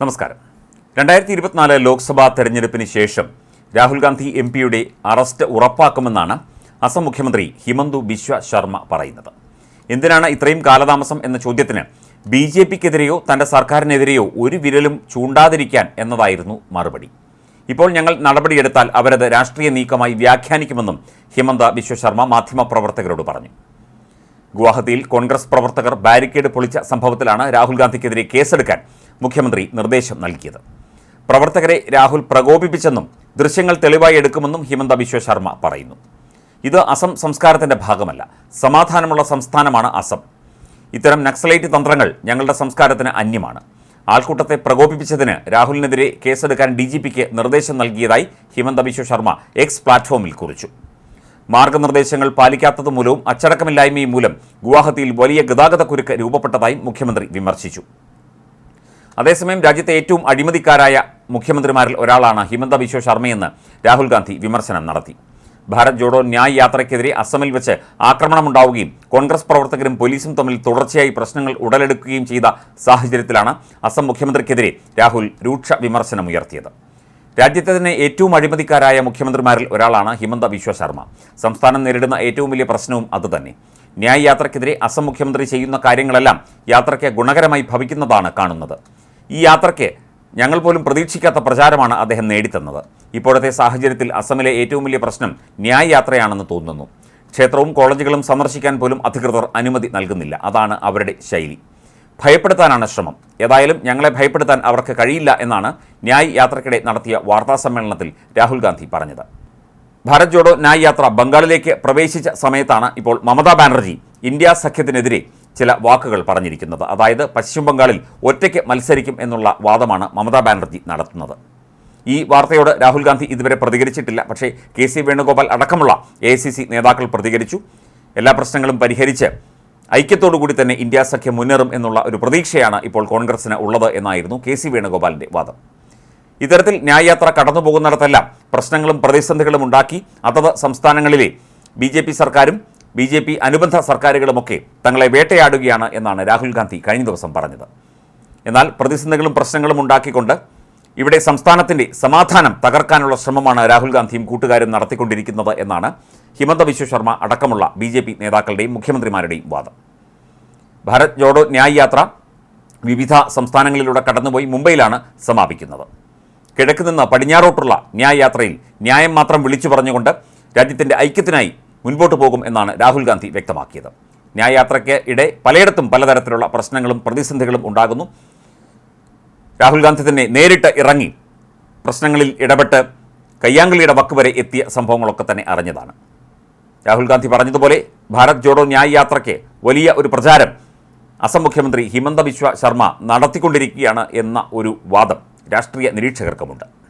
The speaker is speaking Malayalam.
നമസ്കാരം. രണ്ടായിരത്തി ഇരുപത്തിനാല് ലോക്സഭാ തെരഞ്ഞെടുപ്പിന് ശേഷം രാഹുൽ ഗാന്ധി എം പിയുടെ അറസ്റ്റ് ഉറപ്പാക്കുമെന്നാണ് അസം മുഖ്യമന്ത്രി ഹിമന്തു ബിശ്വ ശർമ്മ പറയുന്നത്. എന്തിനാണ് ഇത്രയും കാലതാമസം എന്ന ചോദ്യത്തിന് ബി ജെ പിക്കെതിരെയോ തന്റെ സർക്കാരിനെതിരെയോ ഒരു വിരലും ചൂണ്ടാതിരിക്കാൻ എന്നതായിരുന്നു മറുപടി. ഇപ്പോൾ ഞങ്ങൾ നടപടിയെടുത്താൽ അവരത് രാഷ്ട്രീയ നീക്കമായി വ്യാഖ്യാനിക്കുമെന്നും ഹിമന്ത ബിശ്വ ശർമ്മ മാധ്യമപ്രവർത്തകരോട് പറഞ്ഞു. ഗുവാഹത്തിയിൽ കോൺഗ്രസ് പ്രവർത്തകർ ബാരിക്കേഡ് പൊളിച്ച സംഭവത്തിലാണ് രാഹുൽ ഗാന്ധിക്കെതിരെ കേസെടുക്കാൻ മുഖ്യമന്ത്രി നിർദ്ദേശം നൽകിയത്. പ്രവർത്തകരെ രാഹുൽ പ്രകോപിപ്പിച്ചെന്നും ദൃശ്യങ്ങൾ തെളിവായി എടുക്കുമെന്നും ഹിമന്ത ബിശ്വ ശർമ്മ പറയുന്നു. ഇത് അസം സംസ്കാരത്തിന്റെ ഭാഗമല്ല സമാധാനമുള്ള സംസ്ഥാനമാണ് അസം. ഇത്തരം നക്സലൈറ്റ് തന്ത്രങ്ങൾ ഞങ്ങളുടെ സംസ്കാരത്തിന് അന്യമാണ്. ആൾക്കൂട്ടത്തെ പ്രകോപിപ്പിച്ചതിന് രാഹുലിനെതിരെ കേസെടുക്കാൻ ഡി ജി പിക്ക് നിർദ്ദേശം നൽകിയതായി ഹിമന്ത ബിശ്വ ശർമ്മ എക്സ് പ്ലാറ്റ്ഫോമിൽ കുറിച്ചു. മാർഗനിർദ്ദേശങ്ങൾ പാലിക്കാത്തത് മൂലവും അച്ചടക്കമില്ലായ്മയും മൂലം ഗുവാഹത്തിയിൽ വലിയ ഗതാഗത കുരുക്ക് രൂപപ്പെട്ടതായും മുഖ്യമന്ത്രി വിമർശിച്ചു. അതേസമയം രാജ്യത്തെ ഏറ്റവും അഴിമതിക്കാരായ മുഖ്യമന്ത്രിമാരിൽ ഒരാളാണ് ഹിമന്ത ബിശ്വ ശർമ്മയെന്ന് രാഹുൽ ഗാന്ധി വിമർശനം നടത്തി. ഭാരത് ജോഡോ ന്യായ് യാത്രയ്ക്കെതിരെ അസമിൽ വെച്ച് ആക്രമണമുണ്ടാവുകയും കോൺഗ്രസ് പ്രവർത്തകരും പോലീസും തമ്മിൽ തുടർച്ചയായി പ്രശ്നങ്ങൾ ഉടലെടുക്കുകയും ചെയ്ത സാഹചര്യത്തിലാണ് അസം മുഖ്യമന്ത്രിക്കെതിരെ രാഹുൽ രൂക്ഷ വിമർശനമുയർത്തിയത്. രാജ്യത്തെ തന്നെ ഏറ്റവും അഴിമതിക്കാരായ മുഖ്യമന്ത്രിമാരിൽ ഒരാളാണ് ഹിമന്ത ബിശ്വ ശർമ്മ. സംസ്ഥാനം നേരിടുന്ന ഏറ്റവും വലിയ പ്രശ്നവും അതുതന്നെ. ന്യായ യാത്രയ്ക്കെതിരെ അസം മുഖ്യമന്ത്രി ചെയ്യുന്ന കാര്യങ്ങളെല്ലാം യാത്രയ്ക്ക് ഗുണകരമായി ഭവിക്കുന്നതാണ് കാണുന്നത്. ഈ യാത്രയ്ക്ക് ഞങ്ങൾ പോലും പ്രതീക്ഷിക്കാത്ത പ്രചാരമാണ് അദ്ദേഹം നേടിത്തന്നത്. ഇപ്പോഴത്തെ സാഹചര്യത്തിൽ അസമിലെ ഏറ്റവും വലിയ പ്രശ്നം ന്യായ യാത്രയാണെന്ന് തോന്നുന്നു. ക്ഷേത്രവും കോളേജുകളും സന്ദർശിക്കാൻ പോലും അധികൃതർ അനുമതി നൽകുന്നില്ല. അതാണ് അവരുടെ ശൈലി. ഭയപ്പെടുത്താനാണ് ശ്രമം. ഏതായാലും ഞങ്ങളെ ഭയപ്പെടുത്താൻ അവർക്ക് കഴിയില്ല എന്നാണ് ന്യായ് യാത്രക്കിടെ നടത്തിയ വാർത്താ സമ്മേളനത്തിൽ രാഹുൽ ഗാന്ധി പറഞ്ഞത്. ഭാരത് ജോഡോ ന്യായ് യാത്ര ബംഗാളിലേക്ക് പ്രവേശിച്ച സമയത്താണ് ഇപ്പോൾ മമതാ ബാനർജി ഇന്ത്യ സഖ്യത്തിനെതിരെ ചില വാക്കുകൾ പറഞ്ഞിരിക്കുന്നത്. അതായത് പശ്ചിമ ബംഗാളിൽ ഒറ്റയ്ക്ക് മത്സരിക്കും എന്നുള്ള വാദമാണ് മമതാ ബാനർജി നടത്തുന്നത്. ഈ വാർത്തയോട് രാഹുൽ ഗാന്ധി ഇതുവരെ പ്രതികരിച്ചിട്ടില്ല. പക്ഷേ കെ സി വേണുഗോപാൽ അടക്കമുള്ള എ നേതാക്കൾ പ്രതികരിച്ചു. എല്ലാ പ്രശ്നങ്ങളും പരിഹരിച്ച് ഐക്യത്തോടു കൂടി തന്നെ ഇന്ത്യ സഖ്യം മുന്നേറും എന്നുള്ള ഒരു പ്രതീക്ഷയാണ് ഇപ്പോൾ കോൺഗ്രസിന് ഉള്ളത് എന്നായിരുന്നു കെ സി വേണുഗോപാലിന്റെ വാദം. ഇത്തരത്തിൽ ന്യായയാത്ര കടന്നുപോകുന്നിടത്തെല്ലാം പ്രശ്നങ്ങളും പ്രതിസന്ധികളും ഉണ്ടാക്കി അതത് സംസ്ഥാനങ്ങളിലെ ബി ജെ പി സർക്കാരും ബി ജെ പി അനുബന്ധ സർക്കാരുകളുമൊക്കെ തങ്ങളെ വേട്ടയാടുകയാണ് എന്നാണ് രാഹുൽ ഗാന്ധി കഴിഞ്ഞ ദിവസം പറഞ്ഞത്. എന്നാൽ പ്രതിസന്ധികളും പ്രശ്നങ്ങളും ഉണ്ടാക്കിക്കൊണ്ട് ഇവിടെ സംസ്ഥാനത്തിന്റെ സമാധാനം തകർക്കാനുള്ള ശ്രമമാണ് രാഹുൽ ഗാന്ധിയും കൂട്ടുകാരും നടത്തിക്കൊണ്ടിരിക്കുന്നത് എന്നാണ് ഹിമന്ത ബിശ്വ ശർമ്മ അടക്കമുള്ള ബി ജെ പി നേതാക്കളുടെയും മുഖ്യമന്ത്രിമാരുടെയും വാദം. ഭാരത് ജോഡോ ന്യായ് യാത്ര വിവിധ സംസ്ഥാനങ്ങളിലൂടെ കടന്നുപോയി മുംബൈയിലാണ് സമാപിക്കുന്നത്. കിഴക്ക് നിന്ന് പടിഞ്ഞാറോട്ടുള്ള ന്യായ് യാത്രയിൽ ന്യായം മാത്രം വിളിച്ചു പറഞ്ഞുകൊണ്ട് രാജ്യത്തിന്റെ ഐക്യത്തിനായി മുൻപോട്ട് പോകും എന്നാണ് രാഹുൽ ഗാന്ധി വ്യക്തമാക്കിയത്. ന്യായ് യാത്രയ്ക്ക് ഇടെ പലയിടത്തും പലതരത്തിലുള്ള പ്രശ്നങ്ങളും പ്രതിസന്ധികളും ഉണ്ടാകുന്നു. രാഹുൽ ഗാന്ധി തന്നെ നേരിട്ട് ഇറങ്ങി പ്രശ്നങ്ങളിൽ ഇടപെട്ട് കയ്യാങ്കളിയുടെ വക്ക് വരെ എത്തിയ സംഭവങ്ങളൊക്കെ തന്നെ അറിഞ്ഞതാണ്. രാഹുൽ ഗാന്ധി പറഞ്ഞതുപോലെ ഭാരത് ജോഡോ ന്യായ് യാത്രയ്ക്ക് വലിയ ഒരു പ്രചാരം അസം മുഖ്യമന്ത്രി ഹിമന്ത ബിശ്വ ശർമ്മ നടത്തിക്കൊണ്ടിരിക്കുകയാണ് എന്ന ഒരു വാദം രാഷ്ട്രീയ നിരീക്ഷകർക്കുമുണ്ട്.